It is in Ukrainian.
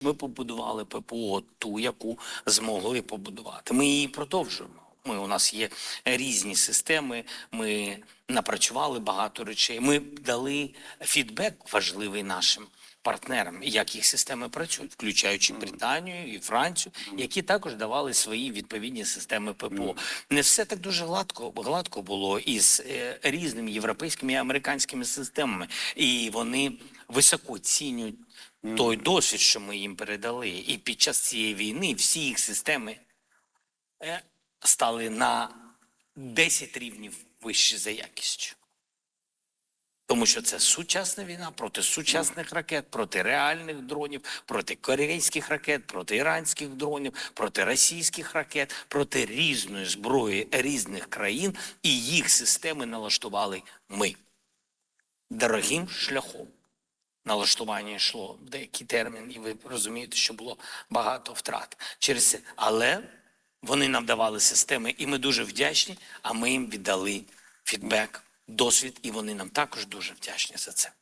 Ми побудували ППО, ту, яку змогли побудувати. Ми її продовжуємо. Ми у нас є різні системи. Ми напрацювали багато речей. Ми дали фідбек важливий нашим партнерам, як їх системи працюють, включаючи Британію і Францію, які також давали свої відповідні системи ППО. Не все так дуже гладко гладко було із е, різними європейськими і американськими системами, і вони високо оцінюють той досвід, що ми їм передали. І під час цієї війни всі їх системи е, стали на 10 рівнів вищі за якістю. Тому що це сучасна війна проти сучасних ракет, проти реальних дронів, проти корейських ракет, проти іранських дронів, проти російських ракет, проти різної зброї різних країн, і їх системи налаштували ми дорогим шляхом. Налаштування йшло деякий термін, і ви розумієте, що було багато втрат через це. Але вони нам давали системи, і ми дуже вдячні. А ми їм віддали фідбек, досвід, і вони нам також дуже вдячні за це.